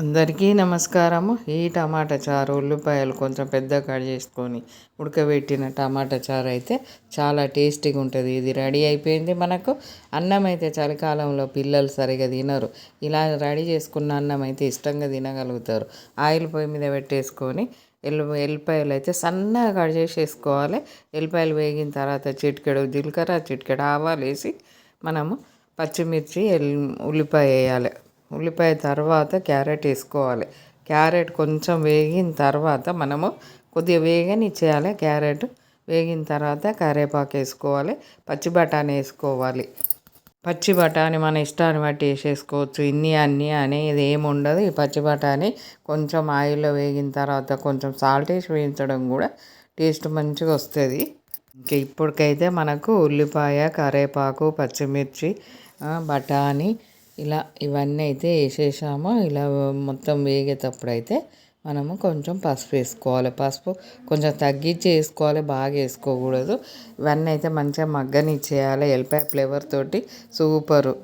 అందరికీ నమస్కారము. ఈ టమాటా చారు ఉల్లిపాయలు కొంచెం పెద్ద కట్ చేసుకొని ఉడకబెట్టిన టమాటా చారు అయితే చాలా టేస్టీగా ఉంటుంది. ఇది రెడీ అయిపోయింది మనకు. అన్నం అయితే చలికాలంలో పిల్లలు సరిగా తినరు. ఇలా రెడీ చేసుకున్న అన్నం అయితే ఇష్టంగా తినగలుగుతారు. ఆయిల్ పొయ్యి మీద పెట్టేసుకొని ఎల్లి ఎల్లిపాయలు అయితే సన్నగా కట్ చేసేసుకోవాలి. ఎల్లిపాయలు వేగిన తర్వాత చిటికెడు జీలకర్ర చిటికెడు ఆవాలు వేసి మనము పచ్చిమిర్చి ఎల్ ఉల్లిపాయ వేయాలి. ఉల్లిపాయ తర్వాత క్యారెట్ వేసుకోవాలి. క్యారెట్ కొంచెం వేగిన తర్వాత మనము కొద్దిగా వేగని చేయాలి క్యారెట్ వేగిన తర్వాత కరివేపాకు వేసుకోవాలి. పచ్చి బఠానీ వేసుకోవాలి. పచ్చి బఠానీ మన ఇష్టాన్ని బట్టి వేసేసుకోవచ్చు. ఇన్ని అన్ని అనేది ఏమి ఉండదు ఈ పచ్చి బఠానీ కొంచెం ఆయిల్లో వేగిన తర్వాత కొంచెం సాల్ట్ వేసి వేయించడం కూడా టేస్ట్ మంచిగా వస్తుంది. ఇంకా ఇప్పటికైతే మనకు ఉల్లిపాయ కరివేపాకు పచ్చిమిర్చి బఠానీ ఇలా ఇవన్నీ అయితే వేసేసాము. ఇలా మొత్తం వేగేటప్పుడు అయితే మనము కొంచెం పసుపు వేసుకోవాలి. పసుపు కొంచెం తగ్గించి వేసుకోవాలి. బాగా వేసుకోకూడదు. ఇవన్నీ అయితే మంచిగా మగ్గనిచ్చేయాలి. ఎల్లిపాయ ఫ్లేవర్ తోటి సూపరు.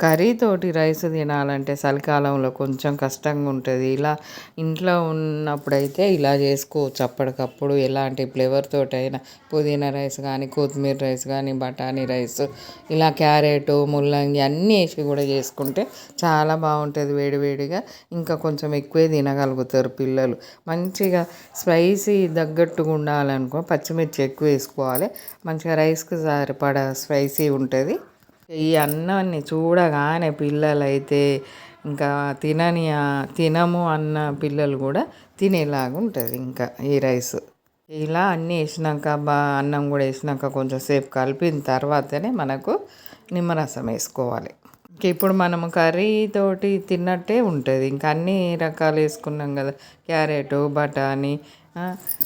కర్రీతోటి రైస్ తినాలంటే చలికాలంలో కొంచెం కష్టంగా ఉంటుంది. ఇలా ఇంట్లో ఉన్నప్పుడైతే ఇలా చేసుకోవచ్చు. అప్పటికప్పుడు ఎలాంటి ఫ్లేవర్తో అయినా పుదీనా రైస్ కానీ కొత్తిమీర రైస్ కానీ బఠానీ రైస్ ఇలా క్యారెట్ ముల్లంగి అన్నీ వేసి కూడా చేసుకుంటే చాలా బాగుంటుంది వేడివేడిగా ఇంకా కొంచెం ఎక్కువే తినగలుగుతారు పిల్లలు. మంచిగా స్పైసీ తగ్గట్టుగా ఉండాలనుకో పచ్చిమిర్చి ఎక్కువ వేసుకోవాలి. మంచిగా రైస్కి సరిపడా స్పైసీ ఉంటుంది. ఈ అన్నాన్ని చూడగానే పిల్లలైతే ఇంకా తినని తినము అన్న పిల్లలు కూడా తినేలాగా ఉంటుంది ఇంకా ఈ రైస్. ఇలా అన్నీ వేసినాక బా అన్నం కూడా వేసినాక కొంచెం సేపు కలిపిన తర్వాతనే మనకు నిమ్మరసం వేసుకోవాలి. ఇంక ఇప్పుడు మనము కర్రీ తోటి తిన్నట్టే ఉంటుంది. ఇంకా అన్ని రకాలు వేసుకున్నాం కదా క్యారెట్ బఠానీ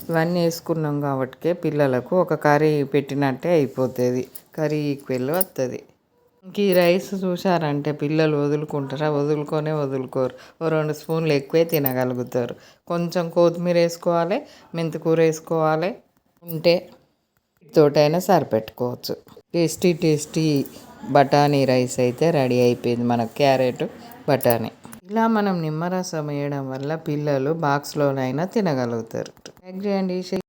ఇవన్నీ వేసుకున్నాం కాబట్టి పిల్లలకు ఒక కర్రీ పెట్టినట్టే అయిపోతుంది. కర్రీ ఈక్వెల్ వస్తుంది ఇంక ఈ రైస్ చూసారంటే పిల్లలు వదులుకుంటారా? వదులుకొనే వదులుకోరు. ఓ రెండు స్పూన్లు ఎక్కువే తినగలుగుతారు. కొంచెం కొత్తిమీర వేసుకోవాలి మెంతికూర వేసుకోవాలి. ఉంటే తోటైనా సరిపెట్టుకోవచ్చు. టేస్టీ టేస్టీ బఠానీ రైస్ అయితే రెడీ అయిపోయింది మనకు క్యారెట్ బఠానీ. ఇలా మనం నిమ్మరసం వేయడం వల్ల పిల్లలు బాక్స్లోనైనా తినగలుగుతారు. చేయండి